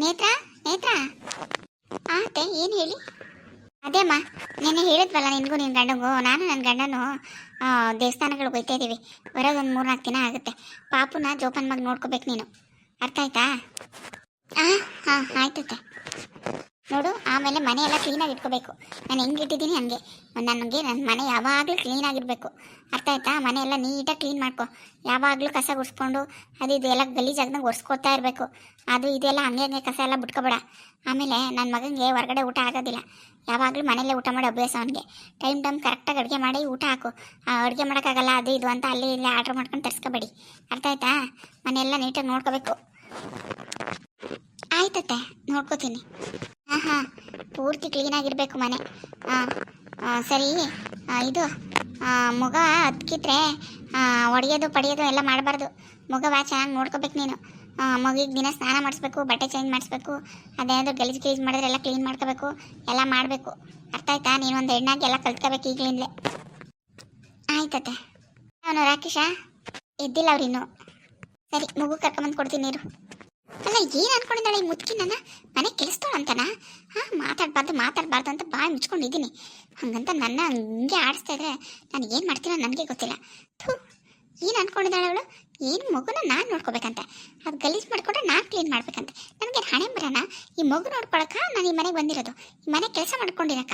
ನೇತ್ರ ನೇತ್ರ? ಆ ಅತ್ತೆ ಏನು ಹೇಳಿ? ಅದೇಮ್ಮ ನಿನ್ನೆ ಹೇಳಿದ್ವಲ್ಲ ನಿನಗೂ ನಿನ್ನ ಗಂಡಂಗೂ, ನಾನು ನನ್ನ ಗಂಡನು ದೇವಸ್ಥಾನಗಳಿಗೆ ಹೋಗ್ತಾ ಇದ್ದೀವಿ. ಬರೋದು ಒಂದು ಮೂರ್ನಾಲ್ಕು ದಿನ ಆಗುತ್ತೆ. ಪಾಪುನ ಜೋಪಾನ ಮಗ ನೋಡ್ಕೋಬೇಕು ನೀನು. ಅರ್ಥ ಆಯ್ತಾ? ಹಾಂ ಹಾಂ ನೋಡು ಆಮೇಲೆ ಮನೆ ಎಲ್ಲ ಕ್ಲೀನಾಗಿ ಇಟ್ಕೋಬೇಕು. ನಾನು ಹೆಂಗೆ ಇಟ್ಟಿದ್ದೀನಿ ಹಂಗೆ. ನನಗೆ ನನ್ನ ಮನೆ ಯಾವಾಗಲೂ ಕ್ಲೀನಾಗಿರಬೇಕು ಅರ್ಥ ಆಯ್ತಾ? ಮನೆ ನೀಟಾಗಿ ಕ್ಲೀನ್ ಮಾಡ್ಕೊ. ಯಾವಾಗಲೂ ಕಸ ಗುಡಿಸ್ಕೊಂಡು, ಅದು ಇದೆಲ್ಲ ಎಲ್ಲ ಗಲೀಜಾಗ್ದಂಗೆ ಒರೆಸ್ಕೊತಾ ಇರಬೇಕು. ಅದು ಇದೆಲ್ಲ ಹಂಗೆ ಹಂಗೆ ಕಸ ಎಲ್ಲ ಬಿಟ್ಕೋಬೇಡ. ಆಮೇಲೆ ನನ್ನ ಮಗನಿಗೆ ಹೊರಗಡೆ ಊಟ ಆಗೋದಿಲ್ಲ. ಯಾವಾಗಲೂ ಮನೆಯಲ್ಲೇ ಊಟ ಮಾಡಿ ಅಭ್ಯಾಸ ಅವನಿಗೆ. ಟೈಮ್ ಟೈಮ್ ಕರೆಕ್ಟಾಗಿ ಅಡುಗೆ ಮಾಡಿ ಊಟ ಹಾಕು. ಅಡುಗೆ ಮಾಡೋಕ್ಕಾಗಲ್ಲ, ಅದು ಇದು ಅಂತ ಅಲ್ಲಿ ಇಲ್ಲಿ ಆರ್ಡ್ರ್ ಮಾಡ್ಕೊಂಡು ತರಿಸ್ಕೋಬೇಡಿ. ಅರ್ಥ ಆಯ್ತಾ? ಮನೆಯೆಲ್ಲ ನೀಟಾಗಿ ನೋಡ್ಕೋಬೇಕು. ಆಯ್ತತ್ತೆ, ನೋಡ್ಕೋತೀನಿ. ಹಾಂ ಹಾಂ ಪೂರ್ತಿ ಕ್ಲೀನಾಗಿರಬೇಕು ಮನೆ. ಸರಿ ಇದು ಮಗ ಹತ್ಕಿದ್ರೆ ಒಡೆಯೋದು, ಪಡೆಯೋದು ಎಲ್ಲ ಮಾಡಬಾರ್ದು. ಮುಗವ ಚೆನ್ನಾಗಿ ನೋಡ್ಕೋಬೇಕು ನೀನು. ಮಗಿಗೆ ದಿನ ಸ್ನಾನ ಮಾಡಿಸ್ಬೇಕು, ಬಟ್ಟೆ ಚೇಂಜ್ ಮಾಡಿಸ್ಬೇಕು ಅದೇನಾದರೂ ಗಲೀಜು ಗಲೀಜು ಮಾಡಿದ್ರೆ ಎಲ್ಲ ಕ್ಲೀನ್ ಮಾಡ್ಕೋಬೇಕು, ಎಲ್ಲ ಮಾಡಬೇಕು. ಅರ್ಥ ಆಯ್ತಾ? ನೀನು ಒಂದು ಹೆಣ್ಣಾಗಿ ಎಲ್ಲ ಕಲ್ತ್ಕೋಬೇಕು ಈಗಲಿಂದಲೇ. ಆಯ್ತತೆ ಅವನು ರಾಕೇಶ? ಎದ್ದಿಲ್ಲ ಇನ್ನೂ. ಸರಿ, ಮಗು ಕರ್ಕೊಂಬಂದು ಕೊಡ್ತೀನಿ ನೀರು ಅಲ್ಲ ಏನ್ ಅನ್ಕೊಂಡಿದ್ದಾಳೆ ಈ ಮುದುಕಿ ನನ್ನ? ಮನೆ ಕೆಲಸದವಳಂತನ? ಹಾ, ಮಾತಾಡ್ಬಾರ್ದು, ಮಾತಾಡಬಾರ್ದು ಅಂತ ಬಾಯಿ ಮುಚ್ಕೊಂಡಿದ್ದೀನಿ. ಹಂಗಂತ ನನ್ನ ಹಂಗೆ ಆಡಿಸ್ತಾ ಇದ್ರೆ ನಾನು ಏನು ಮಾಡ್ತೀನೋ ನನಗೆ ಗೊತ್ತಿಲ್ಲ. ಥೂ, ಏನು ಅನ್ಕೊಂಡಿದ್ದಾಳೆ ಅವಳು? ಏನು ಮಗುನ ನಾನು ನೋಡ್ಕೋಬೇಕಂತೆ? ಅದು ಗಲೀಜು ಮಾಡ್ಕೊಂಡ್ರೆ ನಾನು ಕ್ಲೀನ್ ಮಾಡ್ಬೇಕಂತೆ. ನನಗೆ ಹಣೆ ಬರೋಣ ಈ ಮಗು ನೋಡ್ಕೊಳಕ ನಾನು ಈ ಮನೆಗೆ ಬಂದಿರೋದು. ಈ ಮನೆ ಕೆಲಸ ಮಾಡ್ಕೊಂಡಿರಕ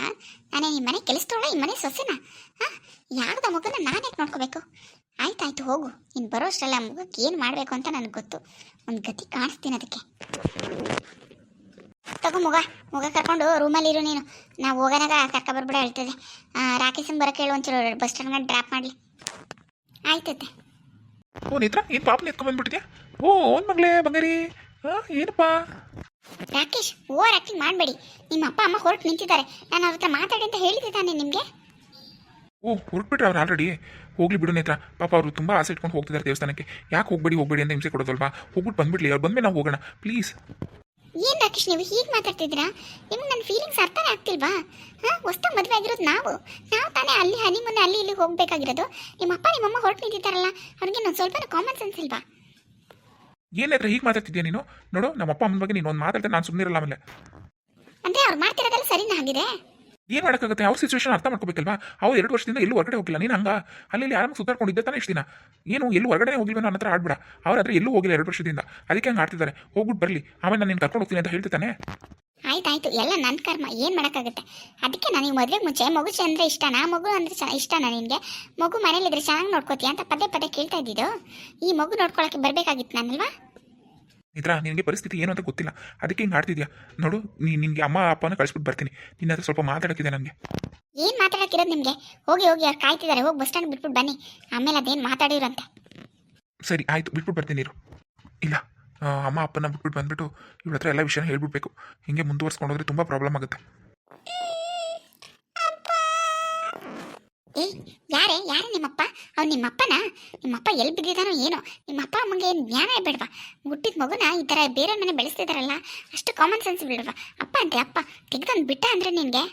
ನಾನೇ ಈ ಮನೆ ಕೆಲಸದವಳ, ಈ ಮನೆ ಸೊಸೆನ? ಹಾಂ, ಯಾರ್ದ ಮಗುನ ನಾನು ಯಾಕೆ ನೋಡ್ಕೋಬೇಕು? ಆಯ್ತಾಯ್ತು ಹೋಗು. ಇನ್ನು ಬರೋಷ್ಟರಲ್ಲಿ ಆ ಮುಖಕ್ಕೆ ಏನು ಮಾಡಬೇಕು ಅಂತ ನನಗೆ ಗೊತ್ತು. ಒಂದು ಗತಿ ಕಾಣಿಸ್ತೀನಿ ಅದಕ್ಕೆ. ತಗೋ ಮುಗ ಮುಗ ಕರ್ಕೊಂಡು ರೂಮಲ್ಲಿ ಇರು ನೀನು. ನಾವು ಹೋಗೋನಾಗ ಕರ್ಕ ಬರ್ಬಿಡ ಹೇಳ್ತದೆ ರಾಕೇಶನ್ ಬರೋಕೆ ಹೇಳು ಒಂಚೂರು ಬಸ್ ಸ್ಟ್ಯಾಂಡ್ಗೆ ಡ್ರಾಪ್ ಮಾಡಲಿ. ಆಯ್ತತೆ ಓ ನಿತ್ರ? ಏನು ಪಾಪನ ಎತ್ಕೊಂಡ್ ಬಂದ್ಬಿಟ್ಟಿದ್ಯಾ? ಓ ಓನ್ ಮಗಳೇ ಬಂಗಾರಿ. ಹಾಂ ಏನಪ್ಪ? ರಾಕೇಶ್ ಓವರ್ ಆಕ್ಟಿಂಗ್ ಮಾಡಬೇಡಿ. ನಿಮ್ಮ ಅಪ್ಪ ಅಮ್ಮ ಹೊರಟು ನಿಂತಿದ್ದಾರೆ. ನಾನು ಅವ್ರ ಹತ್ರ ಮಾತಾಡಿ ಅಂತ ಹೇಳಿದ್ದೆ ತಾನೆ ನಿಮಗೆ? ಓ ಹೊರಟ್ಬಿಟ್ರೆ ಅವ್ರು ಆಲ್ರೆಡಿ. ಹೋಗ್ಲಿ ಬಿಡು ನೇತ್ರ. ಪಾಪ ಅವರು ತುಂಬ ಆಸೆ ಇಟ್ಕೊಂಡು ಹೋಗ್ತಿದ್ದಾರೆ ದೇವಸ್ಥಾನಕ್ಕೆ. ಯಾಕೆ ಹೋಗ್ಬೇಡಿ ಹೋಗ್ಬೇಡಿ ಅಂತ ಹಿಂಸೆ ಕೊಡೋದಲ್ವಾ? ಹೋಗ್ಬಿಟ್ಟು ಬಂದ್ಬಿಡ್ಲಿ ಅವ್ರು ಬಂದ್ಮೇಲೆ ನಾವು ಹೋಗೋಣ. ಪ್ಲೀಸ್ ಏನು ರಾಕೇಶ್ ನೀವು ಹೀಗೆ ಮಾತಾಡ್ತಿದ್ದೀರಾ? ನಿಮ್ಗೆ ನನ್ನ ಫೀಲಿಂಗ್ಸ್ ಅರ್ಥನೇ ಆಗ್ತಿಲ್ವಾ? ಹಾಂ? ಹೊಸ್ತ ಮದುವೆ ಆಗಿರೋದು ನಾವು. ನಾವು ತಾನೇ ಅಲ್ಲಿ ಹನಿ ಮುನ್ನ ಅಲ್ಲಿ ಇಲ್ಲಿ ಹೋಗ್ಬೇಕಾಗಿರೋದು. ನಿಮ್ಮ ಅಪ್ಪ ನಿಮ್ಮಮ್ಮ ಹೊರಟು ನಿಂತಿದ್ದಾರಲ್ಲ ಅವ್ರಿಗೆ ನಾನು ಸ್ವಲ್ಪ ಕಾಮನ್ ಸೆನ್ಸ್ ಇಲ್ವಾ? ಏನಾದ್ರೆ ಹೀಗೆ ಮಾತಾಡ್ತಿದ್ಯಾ ನೀನು? ನೋಡು ನಮ್ಮ ಅಪ್ಪ ಅಮ್ಮನ ಬಗ್ಗೆ ನೀನು ಒಂದು ಮಾತಾಡ್ತಾ ನಾನು ಸುಮ್ಮನಿರಲ್ಲ ಆಮೇಲೆ. ಅಂದರೆ ಅವ್ರು ಮಾಡ್ತಿರೋದೆಲ್ಲ ಸರಿನಾ ಆಗಿದೆ ಏನು ಮಾಡೋಕ್ಕಾಗುತ್ತೆ? ಅವ್ರ ಸಿಚುವೇಶನ್ ಅರ್ಥ ಮಾಡ್ಕೋಬೇಕಲ್ವಾ? ಅವ್ರು ಎರಡು ವರ್ಷದಿಂದ ಎಲ್ಲೂ ಹೊರಗಡೆ ಹೋಗಿಲ್ಲ ನೀನು ಹಂಗ? ಅಲ್ಲಿ ಆರಾಮಾಗಿ ಸುತ್ತಾಡ್ಕೊಂಡಿದ್ದೆ, ತಾನೇ ಇಷ್ಟು ದಿನ. ಏನು, ಎಲ್ಲೂ ಹೊರಗಡೆ ಹೋಗಿಲ್ವ ನನ್ನ ಹತ್ರ ಆಡ್ಬಿಡ. ಅವ್ರ ಹತ್ರ ಎಲ್ಲೂ ಹೋಗಿಲ್ಲ ಎರಡು ವರ್ಷದಿಂದ. ಅದಕ್ಕೆ ಹಂಗೆ ಆಡ್ತಿದ್ದಾರೆ. ಹೋಗ್ಬಿಟ್ಟು ಬರಲಿ. ಆಮೇಲೆ ನಾನು ನಿನ್ನ ಕರ್ಕೊಂಡು ಹೋಗ್ತೀನಿ ಅಂತ ಹೇಳ್ತಿದ್ದಾನೆ ಆಯ್ತಾಯ್ತು. ಎಲ್ಲ ನನ್ನ ಕರ್ಮ. ಏನು ಮಾಡೋಕ್ಕಾಗುತ್ತೆ? ಅದಕ್ಕೆ ನನಗೆ ಮದುವೆಗೆ ಮುಂಚೆ ಮಗು ಅಂದರೆ ಇಷ್ಟನಾ? ಮಗು ಅಂದರೆ ಚ ಇಷ್ಟನಾ ನಿನಗೆ? ಮಗು ಮನೇಲಿದ್ರೆ ಚೆನ್ನಾಗಿ ನೋಡ್ಕೋತೀಯ ಅಂತ ಪದೇ ಪದೇ ಕೇಳ್ತಾ ಇದ್ದಿದ್ದು. ಈ ಮಗು ನೋಡ್ಕೊಳಕ್ಕೆ ಬರಬೇಕಾಗಿತ್ತು ನಾನಲ್ವಾ ಇದ್ರ ನಿನಗೆ ಪರಿಸ್ಥಿತಿ ಏನು ಅಂತ ಗೊತ್ತಿಲ್ಲ. ಅದಕ್ಕೆ ಹಿಂಗೆ ಆಡ್ತಿದ್ಯಾ? ನೋಡು ನೀ ನಿನಗೆ ಅಮ್ಮ ಅಪ್ಪನ ಕಳಿಸ್ಬಿಟ್ಟು ಬರ್ತೀನಿ. ನಿನ್ನ ಹತ್ರ ಸ್ವಲ್ಪ ಮಾತಾಡೋಕ್ಕಿದೆ ನನಗೆ. ಏನು ಮಾತಾಡೋಕ್ಕಿರೋದು ನಿಮಗೆ? ಹೋಗಿ ಹೋಗಿ ಅವ್ರು ಕಾಯ್ತಿದ್ದಾರೆ. ಹೋಗಿ ಬಸ್ ಸ್ಟ್ಯಾಂಡ್ ಬಿಟ್ಬಿಟ್ಟು ಬನ್ನಿ. ಆಮೇಲೆ ಅದೇನು ಮಾತಾಡಿರಂತೆ ಸರಿ ಆಯಿತು. ಬಿಟ್ಬಿಟ್ಟು ಬರ್ತೀನಿ ಇರು. ಇಲ್ಲ ಅಮ್ಮ ಅಪ್ಪನ ಬಿಟ್ಬಿಟ್ಟು ಬಂದ್ಬಿಟ್ಟು ಇವ್ರ ಹತ್ರ ಎಲ್ಲ ವಿಷಯನ ಹೇಳ್ಬಿಡ್ಬೇಕು. ಹಿಂಗೆ ಮುಂದುವರ್ಸ್ಕೊಂಡೋದ್ರೆ ತುಂಬ ಪ್ರಾಬ್ಲಮ್ ಆಗುತ್ತೆ ಏಯ್ ಯಾರೇ ಯಾರೇ ನಿಮ್ಮಪ್ಪ ಅವ್ನು ನಿಮ್ಮಪ್ಪನ? ನಿಮ್ಮಪ್ಪ ಎಲ್ಲಿ ಬಿದ್ದಿದ್ದಾನೋ ಏನೋ. ನಿಮ್ಮಪ್ಪ ಅಮ್ಮಂಗೆ ಏನು ಜ್ಞಾನ ಬೇಡವಾ? ಹುಟ್ಟಿದ ಮಗುನ ಈ ಥರ ಬೇರೆ ಮನೆ ಬೆಳೆಸ್ತಿದಾರಲ್ಲ ಅಷ್ಟು ಕಾಮನ್ ಸೆನ್ಸ್ ಬಿಡವಾ? ಅಪ್ಪ ಅಂತೆ ಅಪ್ಪ ತೆಗ್ದೊಂದು ಬಿಟ್ಟ ಅಂದರೆ ನಿನಗೆ?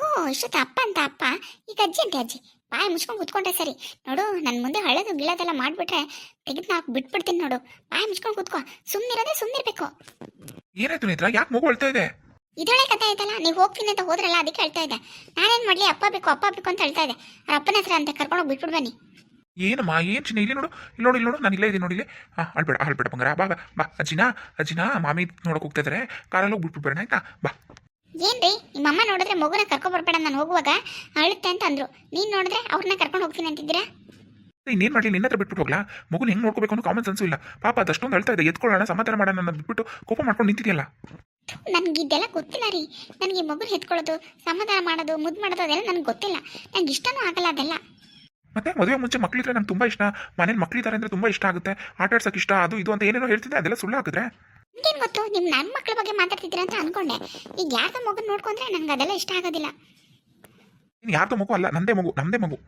ಓ ಇಷ್ಟೊತ್ತು ಅಪ್ಪ ಅಂತ ಅಪ್ಪ. ಈಗ ಅಜ್ಜಿ ಅಂತೆ ಅಜ್ಜಿ. ಬಾಯಿ ಮುಚ್ಕೊಂಡು ಕುತ್ಕೊಂಡ್ರೆ ಸರಿ. ನೋಡು ನನ್ನ ಮುಂದೆ ಹಳೆದು ಗಿಳದೆಲ್ಲ ಮಾಡಿಬಿಟ್ರೆ ತೆಗೆದು ನಾಲ್ಕು ಬಿಟ್ಬಿಡ್ತೀನಿ ನೋಡು. ಬಾಯಿ ಮುಚ್ಕೊಂಡು ಕುತ್ಕೋ. ಸುಮ್ಮನಿರೋದೇ ಸುಮ್ಮನಿರ್ಬೇಕು ಏನಾಯ್ತು ನೇತ್ರ? ಯಾಕೆ ಮಗು ಅಳ್ತಾ ಇದೆ? ಇದೊಳೆ ಕಥೆ ಆಯ್ತಲ್ಲ? ನೀವು ಹೋಗ್ತೀನಿ ಅಂತ ಹೋದ್ರಲ್ಲ ಅದಕ್ಕೆ ಹೇಳ್ತಾ ಇದ್ದೆ. ನಾನೇನ್ ಮಾಡ್ಲಿ? ಅಪ್ಪ ಬೇಕು ಅಪ್ಪ ಬೇಕು ಅಂತ ಹೇಳ್ತಾ ಇದ್ದೆ. ಅವ್ರ ಅಪ್ಪನ ಹತ್ರ ಅಂತ ಕರ್ಕೊಂಡು ಬಿಟ್ಬಿಡ್ ಬನ್ನಿ. ಏನಮ್ಮ ಏನು ಚಿನ್ನ? ಇಲ್ಲಿ ನೋಡು ಇಲ್ಲಿ ನೋಡು ಇಲ್ಲಿ ನೋಡು. ನಾನು ಇಲ್ಲೇ ಇದೆ ನೋಡಿ ಇಲ್ಲಿ. ಹಾಂ ಅಳ್ಬೇಡ ಅಳ್ಬೇಡ ಬಂಗಾರ. ಬಾ ಬಾ ಬಾ. ಅಜ್ಜಿನ ಅಜ್ಜಿನ ಮಾಮಿ ನೋಡೋಕೆ ಹೋಗ್ತಾ ಇದ್ದಾರೆ ಕಾರಲ್ಲಿ ಹೋಗಿ ಬಿಟ್ಬಿಟ್ಟು ಬರೋಣ ಆಯ್ತಾ? ಬಾ. ಏನ್ರಿ ನಿಮ್ಮಮ್ಮ ನೋಡಿದ್ರೆ ಮಗುನ ಕರ್ಕೊಂಡ್ ಬರ್ಬೇಡ ನಾನು ಹೋಗುವಾಗ ಅಳುತ್ತೆ ಅಂತ ಅಂದ್ರು. ನೀನ್ ನೋಡಿದ್ರೆ ಅವ್ರನ್ನ ಕರ್ಕೊಂಡು ಹೋಗ್ತೀನಿ ಅಂತಿದ್ದೀರಾ? ಇನ್ನೇನು ಮಾಡಲಿ ನಿನ್ನ ಹತ್ರ ಬಿಟ್ಬಿಟ್ಟು ಹೋಗ್ಲಾ? ಮಗುನ ಹೆಂಗೆ ನೋಡ್ಕೋಬೇಕು ಅನ್ನೋ ಕಾಮನ್ ಸೆನ್ಸು ಇಲ್ಲ. ಪಾಪ ಅದಷ್ಟೊಂದು ಅಳ್ತಾ ಇದೆ. ಎತ್ಕೊಳ್ಳೋಣ ಸಮಾಧಾನ ಮಾಡೋಣ ಅನ್ನೋದು ಬಿಟ್ಬಿಟ್ಟು ಕೋಪ ಮಾಡ್ಕೊಂಡು ನಿಂತಿದೆಯಲ್ಲ? ನನಗೆ ಇದೆಲ್ಲ ಗೊತ್ತಿಲ್ಲ ರೀ. ನನಗೆ ಮಗುನ ಎತ್ಕೊಳ್ಳೋದು ಸಮಾಧಾನ ಮಾಡೋದು ಮುದ್ದು ಮಾಡೋದು ಅದೆಲ್ಲ ನನಗೆ ಗೊತ್ತಿಲ್ಲ. ನಂಗೆ ಇಷ್ಟನೂ ಆಗಲ್ಲ ಅದೆಲ್ಲ. ಮತ್ತೆ ಮದುವೆ ಮುಂಚೆ ಮಕ್ಳಿದ್ರೆ ನಂಗೆ ತುಂಬ ಇಷ್ಟ. ಮನೇಲಿ ಮಕ್ಳಿದಾರೆ ಅಂದರೆ ತುಂಬ ಇಷ್ಟ ಆಗುತ್ತೆ. ಆಟ ಆಡ್ಸೋಕೆ ಇಷ್ಟ ಅದು ಇದು ಅಂತ ಏನೇನೋ ಹೇಳ್ತಿದ್ದೆ ಅದೆಲ್ಲ ಸುಳ್ಳು ಹಾಕಿದ್ರೆ. ನಿಮ್ಗೇನು ಗೊತ್ತು? ನಿಮ್ಮ ನನ್ನ ಮಕ್ಕಳ ಬಗ್ಗೆ ಮಾತಾಡ್ತಿದ್ದೀರಾ ಅಂತ ಅನ್ಕೊಂಡೆ. ಈಗ ಯಾರ್ದೋ ಮಗು ನೋಡ್ಕೊಂಡ್ರೆ ನನಗೆ ಅದೆಲ್ಲ ಇಷ್ಟ ಆಗೋದಿಲ್ಲ. ನೀನು ಯಾರ್ದೋ ಮಗು ಅಲ್ಲ ನಂದೇ ಮಗು ನಮ್ಮದೇ ಮಗು.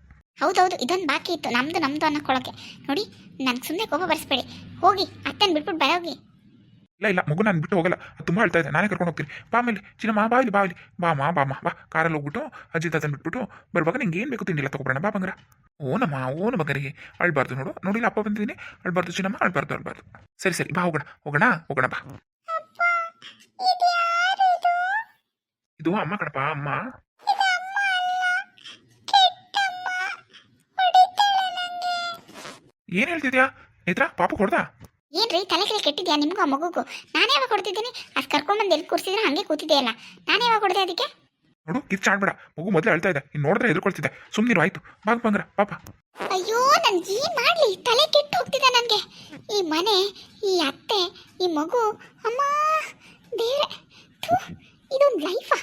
ಹೌದೌದು ಇದೊಂದು ಬಾಕಿ ಇತ್ತು. ನಮ್ದು ನಮ್ದು ಅನ್ನಕೊಳ್ಳೋಕೆ. ನೋಡಿ ನನಗೆ ಸುಮ್ಮನೆ ಕೋಪ ಬರ್ಸ್ಬೇಡಿ. ಹೋಗಿ ಅತ್ತನ್ ಬಿಟ್ಬಿಟ್ಟು ಬರೋಗಿ ಇಲ್ಲ ಇಲ್ಲ ಮಗು ನಾನು ಬಿಟ್ಟು ಹೋಗಲ್ಲ. ಅದು ತುಂಬ ಹೇಳ್ತಾ ಇದೆ. ನಾನೇ ಕರ್ಕೊಂಡು ಹೋಗ್ತೀನಿ. ಬಾ ಮೇಲೆ ಚಿನ್ನಮ್ಮ ಬಾ ಇಲ್ಲಿ ಬಾ ಇಲ್ಲಿ. ಬಾ ಮಾ ಬಾ ಮಾ ಬಾ. ಕಾರಲ್ಲಿ ಹೋಗ್ಬಿಟ್ಟು ಅಜ್ಜಿ ತಾತನ ಬಿಟ್ಬಿಟ್ಟು ಬರುವಾಗ ನಿಂಗೆ ಏನು ಬೇಕು ತಿಂಡಿಲ್ಲ ತಗೊಬರೋಣ. ಬಾ ಬಂಗ್ರ. ಓನಮ್ಮ ಓನ ಬಂಗರಿಗೆ ಅಳ್ಬಾರ್ದು ನೋಡು. ನೋಡಿಲ್ಲ ಅಪ್ಪ ಬಂದಿದ್ದೀನಿ. ಅಳ್ಬಾರ್ದು ಚಿನ್ನಮ್ಮ ಅಳ್ಬಾರ್ದು ಅಳ್ಬಾರ್ದು. ಸರಿ ಸರಿ ಬಾ ಹೋಗೋಣ. ಹೋಗೋಣ ಹೋಗೋಣ ಬಾ. ಇದು ಅಮ್ಮ ಕಣಪ್ಪ ಅಮ್ಮ. ಏನ್ ಹೇಳ್ತಿದ್ಯಾ? ನೇತ್ರ ಪಾಪ ಕೊಡ್ದಾ? ಏನ್ರಿ ತಲೆ ಕೆಳಗೆ ಕೆಟ್ಟಿದ್ಯಾ ನಿಮ್ಗೂ ಆ ಮಗುಗೂ? ನಾನು ಯಾವಾಗ ಕೊಡ್ತಿದ್ದೀನಿ? ಕರ್ಕೊಂಡು ಬಂದು ಎಲ್ಲಿ ಕೂರಿಸಿದ್ರೆ ಹಾಗೆ ಕೂತಿದೆಯಲ್ಲ ನಾನೇ ಯಾವಾಗ ಕೊಡ್ದೆ ಅದಕ್ಕೆ? ನೋಡು ಕಿರ್ಚ್ ಆಡ್ಬೇಡ ಮಗು ಮೊದಲೇ ಅಳ್ತಾ ಇದೆ. ಇನ್ ನೋಡಿದ್ರೆ ಎದುರ್ಕೊಳ್ತಿದ್ದೆ. ಸುಮ್ನಿರು ಆಯ್ತು. ಬಾಗ್ ಬಂಗ್ರ ಪಾಪ. ಅಯ್ಯೋ ನನ್ ಏನ್ ಮಾಡ್ಲಿ? ತಲೆ ಕೆಟ್ಟು ಹೋಗ್ತಿದೆ ನನಗೆ. ಈ ಮನೆ ಈ ಅತ್ತೆ ಈ ಮಗು ಅಮ್ಮ ದೇವ್ರೆ. ಥು, ಇದೊಂದು ಲೈಫಾ.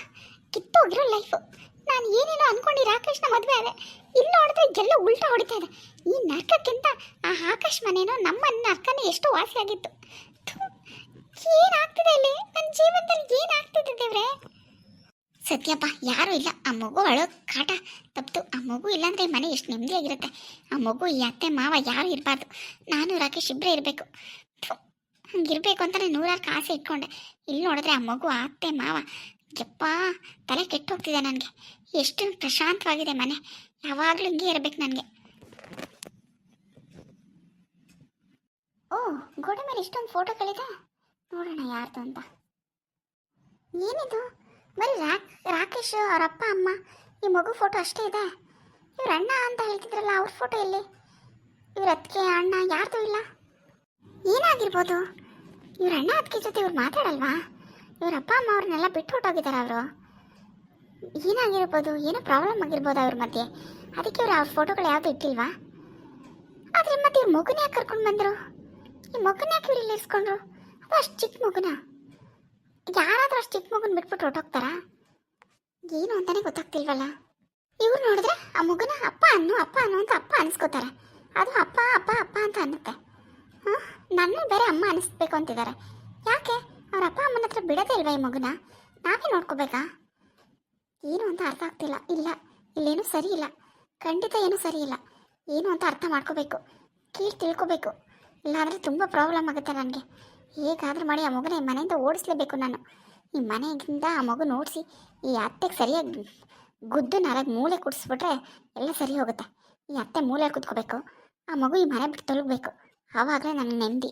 ಕಿತ್ತೋಗಿರೋ ಲೈಫು. ನಾನು ಏನೇನೋ ಅನ್ಕೊಂಡು ರಾಕೇಶ್ನ ಮದುವೆ ಆದೆ. ಇಲ್ಲಿ ನೋಡಿದ್ರೆ ಎಲ್ಲ ಉಲ್ಟಾ ಹೊಡಿತಾ ಇದೆ. ಈ ನರ್ಕಕ್ಕಿಂತ ಆ ಆಕಾಶ್ ಮನೇನೋ ನಮ್ಮ ನರ್ಕನೇ ಎಷ್ಟು ವಾಸಿಯಾಗಿತ್ತು ಏನಾಗ್ತಿದೆ ಇಲ್ಲಿ? ನನ್ನ ಜೀವನದಲ್ಲಿ ಏನಾಗ್ತಿದೆ ದೇವ್ರೆ? ಸತ್ಯಪ್ಪ, ಯಾರೂ ಇಲ್ಲ. ಆ ಮಗು ಅಳೋ ಕಾಟ. ತಪ್ಪಿತು ಆ ಮಗು ಇಲ್ಲಾಂದ್ರೆ ಈ ಮನೆ ಎಷ್ಟು ನೆಮ್ಮದಿಯಾಗಿರುತ್ತೆ. ಆ ಮಗು, ಈ ಅತ್ತೆ, ಮಾವ ಯಾರು ಇರಬಾರ್ದು. ನಾನು ರಾಕೇಶ್ ಇಬ್ಬರೇ ಇರಬೇಕು. ಹಂಗಿರ್ಬೇಕು ಅಂತಾನೆ ನೂರಾರು ಕಾಸೆ ಇಟ್ಕೊಂಡೆ. ಇಲ್ಲಿ ನೋಡಿದ್ರೆ ಆ ಮಗು ಅತ್ತೆ, ಮಾವ. ಯಪ್ಪ, ತಲೆ ಕೆಟ್ಟು ಹೋಗ್ತಿದೆ ನನಗೆ. ಎಷ್ಟು ಪ್ರಶಾಂತವಾಗಿದೆ ಮನೆ. ಯಾವಾಗಲೂ ಹಿಂಗೆ ಇರಬೇಕು ನನಗೆ. ಓ, ಗೋಡೆ ಮೇಲೆ ಇಷ್ಟೊಂದು ಫೋಟೋಗಳಿದೆ ನೋಡೋಣ ಯಾರ್ದು ಅಂತ. ಏನಿದು? ಬರೀ ರಾಕ್ ರಾಕೇಶ್ ಅವ್ರ ಅಪ್ಪ, ಅಮ್ಮ, ಈ ಮಗು ಫೋಟೋ ಅಷ್ಟೇ ಇದೆ. ಇವ್ರ ಅಣ್ಣ ಅಂತ ಹೇಳ್ತಿದ್ರಲ್ಲ, ಅವ್ರ ಫೋಟೋ ಎಲ್ಲಿ? ಇವ್ರ ಅತ್ತಿಗೆ, ಅಣ್ಣ, ಯಾರ್ದು ಇಲ್ಲ? ಏನಾಗಿರ್ಬೋದು? ಇವ್ರ ಅಣ್ಣ ಅತ್ತಿಗೆ ಜೊತೆ ಇವ್ರು ಮಾತಾಡಲ್ವಾ? ಇವ್ರ ಅಪ್ಪ, ಅಮ್ಮ ಅವ್ರನ್ನೆಲ್ಲ ಬಿಟ್ಟು ಹೊಟ್ಟೋಗಿದ್ದಾರೆ ಅವರು. ಏನಾಗಿರ್ಬೋದು? ಏನೋ ಪ್ರಾಬ್ಲಮ್ ಆಗಿರ್ಬೋದು ಅವ್ರ ಮಧ್ಯೆ. ಅದಕ್ಕೆ ಅವ್ರು ಅವ್ರ ಫೋಟೋಗಳು ಯಾವುದು ಇಟ್ಟಿಲ್ವಾ? ಆದರೆ ಮತ್ತೆ ಇವ್ರ ಮಗುನ ಯಾಕೆ ಕರ್ಕೊಂಡು ಬಂದರು? ಈ ಮಗುನ ಯಾಕೆ ಇವ್ರು ಇಲ್ಲಿ ಅದು ಅಷ್ಟು ಚಿಕ್ಕ ಮಗುನ? ಯಾರಾದರೂ ಅಷ್ಟು ಚಿಕ್ಕ ಮಗುನ ಬಿಟ್ಬಿಟ್ಟು ಹೊಟ್ಟೋಗ್ತಾರಾ ಏನು ಅಂತಾನೆ ಗೊತ್ತಾಗ್ತಿಲ್ವಲ್ಲ? ಇವ್ರು ನೋಡಿದ್ರೆ ಆ ಮಗುನ ಅಪ್ಪ ಅನ್ನು ಅಪ್ಪ ಅನ್ನು ಅಂತ ಅಪ್ಪ ಅನ್ಸ್ಕೋತಾರೆ. ಅದು ಅಪ್ಪ ಅಪ್ಪ ಅಪ್ಪ ಅಂತ ಅನ್ನುತ್ತೆ. ಹಾಂ ನನ್ನ ಬೇರೆ ಅಮ್ಮ ಅನಿಸ್ಬೇಕು ಅಂತಿದ್ದಾರೆ. ಯಾಕೆ? ಅವ್ರ ಅಪ್ಪ ಅಮ್ಮನ ಹತ್ರ ಬಿಡೋದೇ ಇಲ್ವಾ ಈ ಮಗುನ? ನಾವೇ ನೋಡ್ಕೋಬೇಕಾ? ಏನು ಅಂತ ಅರ್ಥ ಆಗ್ತಿಲ್ಲ. ಇಲ್ಲ, ಇಲ್ಲೇನು ಸರಿ ಇಲ್ಲ. ಖಂಡಿತ ಏನೂ ಸರಿ ಇಲ್ಲ. ಏನು ಅಂತ ಅರ್ಥ ಮಾಡ್ಕೋಬೇಕು. ಕೀಳು ತಿಳ್ಕೊಬೇಕು. ಇಲ್ಲಾಂದರೆ ತುಂಬ ಪ್ರಾಬ್ಲಮ್ ಆಗುತ್ತೆ ನನಗೆ. ಹೇಗಾದರೂ ಮಾಡಿ ಆ ಮಗುನ ಈ ಮನೆಯಿಂದ ಓಡಿಸ್ಲೇಬೇಕು ನಾನು. ಈ ಮನೆಯಿಂದ ಆ ಮಗು ಓಡಿಸಿ ಈ ಅತ್ತೆಗೆ ಸರಿಯಾಗಿ ಗುದ್ದು ನಾಲ್ಕು ಮೂಳೆ ಕುಡಿಸ್ಬಿಟ್ರೆ ಎಲ್ಲ ಸರಿ ಹೋಗುತ್ತೆ. ಈ ಅತ್ತೆ ಮೂಳೆ ಕುತ್ಕೋಬೇಕು. ಆ ಮಗು ಈ ಮನೆ ಬಿಟ್ಟು ತೊಲಗಬೇಕು. ಆವಾಗಲೇ ನನಗೆ ನೆಮ್ಮದಿ.